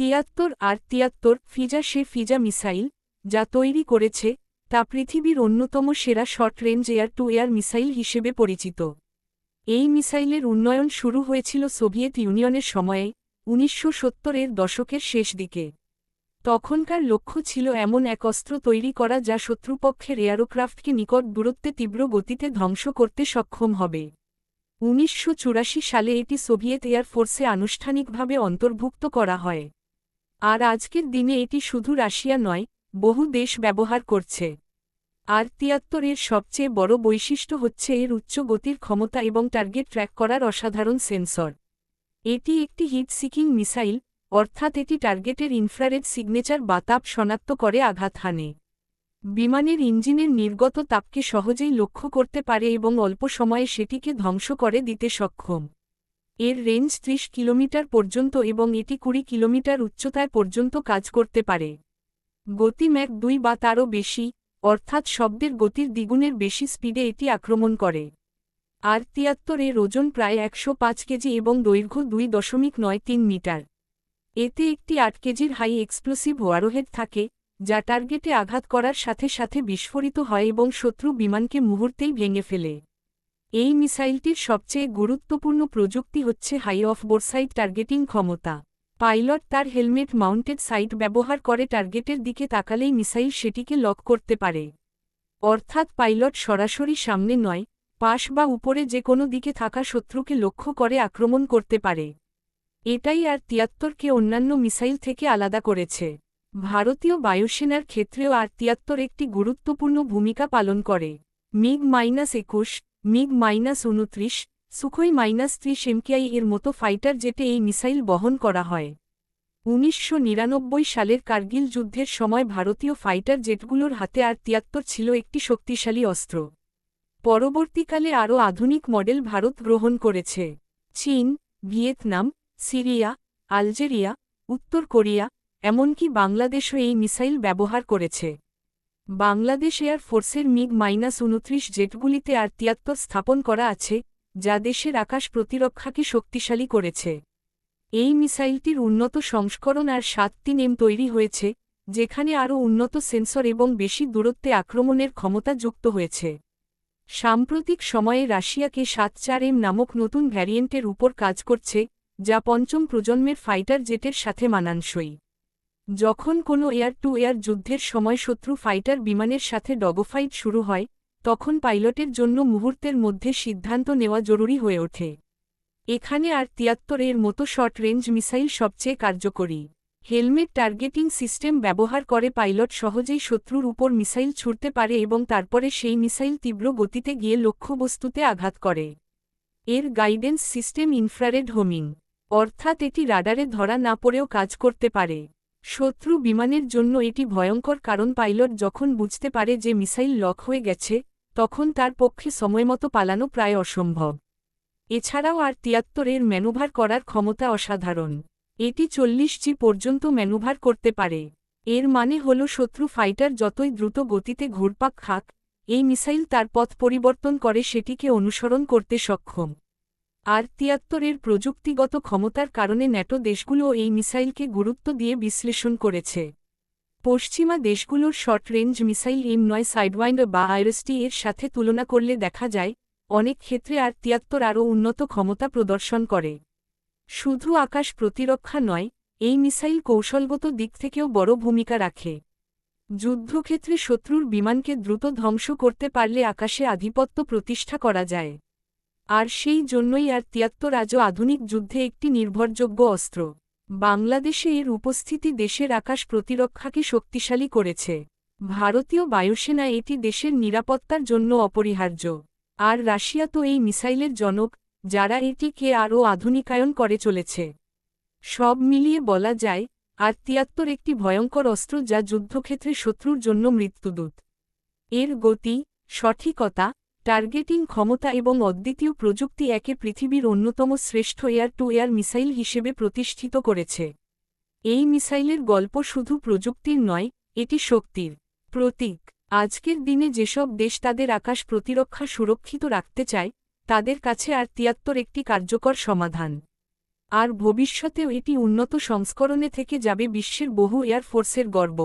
তিয়াত্তর আর তিয়াত্তর ফিজা সে ফিজা মিসাইল, যা তৈরি করেছে, তা পৃথিবীর অন্যতম সেরা short range air to air missile হিসেবে পরিচিত। এই মিসাইলের উন্নয়ন শুরু হয়েছিল সোভিয়েত ইউনিয়নের সময়ে, উনিশশো সত্তরের দশকের শেষ দিকে। তখনকার লক্ষ্য ছিল এমন এক অস্ত্র তৈরি করা যা শত্রুপক্ষের এয়ারোক্রাফটকে নিকট দূরত্বে তীব্র গতিতে ধ্বংস করতে সক্ষম হবে। উনিশশো চুরাশি সালে এটি সোভিয়েত এয়ারফোর্সে আনুষ্ঠানিকভাবে অন্তর্ভুক্ত করা হয়। আর আজকের দিনে এটি শুধু রাশিয়া নয়, বহু দেশ ব্যবহার করছে। আর তিয়াত্তরের সবচেয়ে বড় বৈশিষ্ট্য হচ্ছে এর উচ্চ গতির ক্ষমতা এবং টার্গেট ট্র্যাক করার অসাধারণ সেন্সর। এটি একটি হিট সিকিং মিসাইল, অর্থাৎ এটি টার্গেটের ইনফ্রারেড সিগনেচার বা তাপ শনাক্ত করে আঘাত হানে। বিমানের ইঞ্জিনের নির্গত তাপকে সহজেই লক্ষ্য করতে পারে এবং অল্প সময়ে সেটিকে ধ্বংস করে দিতে সক্ষম। এর রেঞ্জ ত্রিশ কিলোমিটার পর্যন্ত এবং এটি কুড়ি কিলোমিটার উচ্চতায় পর্যন্ত কাজ করতে পারে। গতি ম্যাক দুই বা তারও বেশি, অর্থাৎ শব্দের গতির দ্বিগুণের বেশি স্পিডে এটি আক্রমণ করে। আর তিয়াত্তর এর ওজন প্রায় একশো পাঁচ কেজি এবং দৈর্ঘ্য দুই দশমিক নয় তিন মিটার। এতে একটি আট কেজির হাই এক্সপ্লোসিভ ওয়ারোহেড থাকে, যা টার্গেটে আঘাত করার সাথে সাথে বিস্ফোরিত হয় এবং শত্রু বিমানকে মুহূর্তেই ভেঙে ফেলে। এই মিসাইলটির সবচেয়ে গুরুত্বপূর্ণ প্রযুক্তি হচ্ছে হাই অফ বোরসাইট টার্গেটিং ক্ষমতা। পাইলট তার হেলমেট মাউন্টেড সাইট ব্যবহার করে টার্গেটের দিকে তাকালেই মিসাইল সেটিকে লক করতে পারে। অর্থাৎ পাইলট সরাসরি সামনে নয়, পাশ বা উপরে যে কোনো দিকে থাকা শত্রুকে লক্ষ্য করে আক্রমণ করতে পারে। এটাই আর তিয়াত্তরকে অন্যান্য মিসাইল থেকে আলাদা করেছে। ভারতীয় বায়ুসেনার ক্ষেত্রেও আর তিয়াত্তর একটি গুরুত্বপূর্ণ ভূমিকা পালন করে। মিগ মাইনাস একুশ মিগ মাইনাস উনত্রিশ, সুখই মাইনাস ত্রিশ এমকেআই এর মতো ফাইটার জেটে এই মিসাইল বহন করা হয়। উনিশশো নিরানব্বই সালের কার্গিল যুদ্ধের সময় ভারতীয় ফাইটার জেটগুলোর হাতে আর তিয়াত্তর ছিল একটি শক্তিশালী অস্ত্র। পরবর্তীকালে আরও আধুনিক মডেল ভারত গ্রহণ করেছে। চীন, ভিয়েতনাম, সিরিয়া, আলজেরিয়া, উত্তর কোরিয়া, এমনকি বাংলাদেশও এই মিসাইল ব্যবহার করেছে। বাংলাদেশ এয়ার ফোর্সের মিগ মাইনাস উনত্রিশ জেটগুলিতে আর তিয়াত্তর স্থাপন করা আছে, যা দেশের আকাশ প্রতিরক্ষাকে শক্তিশালী করেছে। এই মিসাইলটির উন্নত সংস্করণ আর সাত তিন এম তৈরি হয়েছে, যেখানে আরও উন্নত সেন্সর এবং বেশি দূরত্বে আক্রমণের ক্ষমতা যুক্ত হয়েছে। সাম্প্রতিক সময়ে রাশিয়াকে সাত চার এম নামক নতুন ভ্যারিয়েন্টের উপর কাজ করছে, যা পঞ্চম প্রজন্মের ফাইটার জেটের সাথে মানানসই। যখন কোনো এয়ার টু এয়ার যুদ্ধের সময় শত্রু ফাইটার বিমানের সাথে ডগোফাইট শুরু হয়, তখন পাইলটের জন্য মুহূর্তের মধ্যে সিদ্ধান্ত নেওয়া জরুরি হয়ে ওঠে। এখানে আর তিয়াত্তর এর মতো শর্ট রেঞ্জ মিসাইল সবচেয়ে কার্যকরী। হেলমেট টার্গেটিং সিস্টেম ব্যবহার করে পাইলট সহজেই শত্রুর উপর মিসাইল ছুটতে পারে এবং তারপরে সেই মিসাইল তীব্র গতিতে গিয়ে লক্ষ্যবস্তুতে আঘাত করে। এর গাইডেন্স সিস্টেম ইনফ্রারেড হোমিং, অর্থাৎ এটি রাডারে ধরা না পড়েও কাজ করতে পারে। শত্রু বিমানের জন্য এটি ভয়ঙ্কর কারণ পাইলট যখন বুঝতে পারে যে মিসাইল লক হয়ে গেছে, তখন তার পক্ষে সময়মতো পালানো প্রায় অসম্ভব। এছাড়াও আর তিয়াত্তরের ম্যানুভার করার ক্ষমতা অসাধারণ। এটি চল্লিশ জি পর্যন্ত ম্যানুভার করতে পারে। এর মানে হল শত্রু ফাইটার যতই দ্রুত গতিতে ঘুরপাক খাক, এই মিসাইল তার পথ পরিবর্তন করে সেটিকে অনুসরণ করতে সক্ষম। আর তিয়াত্তরের প্রযুক্তিগত ক্ষমতার কারণে ন্যাটো দেশগুলো এই মিসাইলকে গুরুত্ব দিয়ে বিশ্লেষণ করেছে। পশ্চিমা দেশগুলোর শর্ট রেঞ্জ মিসাইল এম নয় সাইডওয়াইন্ড বা আইরসটি এর সাথে তুলনা করলে দেখা যায়, অনেক ক্ষেত্রে আর তিয়াত্তর আরও উন্নত ক্ষমতা প্রদর্শন করে। শুধু আকাশ প্রতিরক্ষা নয়, এই মিসাইল কৌশলগত দিক থেকেও বড় ভূমিকা রাখে। যুদ্ধক্ষেত্রে শত্রুর বিমানকে দ্রুত ধ্বংস করতে পারলে আকাশে আধিপত্য প্রতিষ্ঠা করা যায়। আর সেই জন্যই আর তিয়াত্তর আজও আধুনিক যুদ্ধে একটি নির্ভরযোগ্য অস্ত্র। বাংলাদেশে এর উপস্থিতি দেশের আকাশ প্রতিরক্ষাকে শক্তিশালী করেছে। ভারতীয় বায়ুসেনা এটি দেশের নিরাপত্তার জন্য অপরিহার্য। আর রাশিয়া তো এই মিসাইলের জনক, যারা এটিকে আরও আধুনিকায়ন করে চলেছে। সব মিলিয়ে বলা যায়, আর তিয়াত্তর একটি ভয়ঙ্কর অস্ত্র যা যুদ্ধক্ষেত্রে শত্রুর জন্য মৃত্যুদূত। এর গতি, সঠিকতা টার্গেটিং ক্ষমতা এবং অদ্বিতীয় প্রযুক্তি একে পৃথিবীর অন্যতম শ্রেষ্ঠ এয়ার টু এয়ার মিসাইল হিসেবে প্রতিষ্ঠিত করেছে। এই মিসাইলের গল্প শুধু প্রযুক্তির নয়, এটি শক্তির প্রতীক। আজকের দিনে যেসব দেশ তাদের আকাশ প্রতিরক্ষা সুরক্ষিত রাখতে চায়, তাদের কাছে আর তিয়াত্তর একটি কার্যকর সমাধান। আর ভবিষ্যতেও এটি উন্নত সংস্করণে থেকে যাবে বিশ্বের বহু এয়ারফোর্সের গর্ব।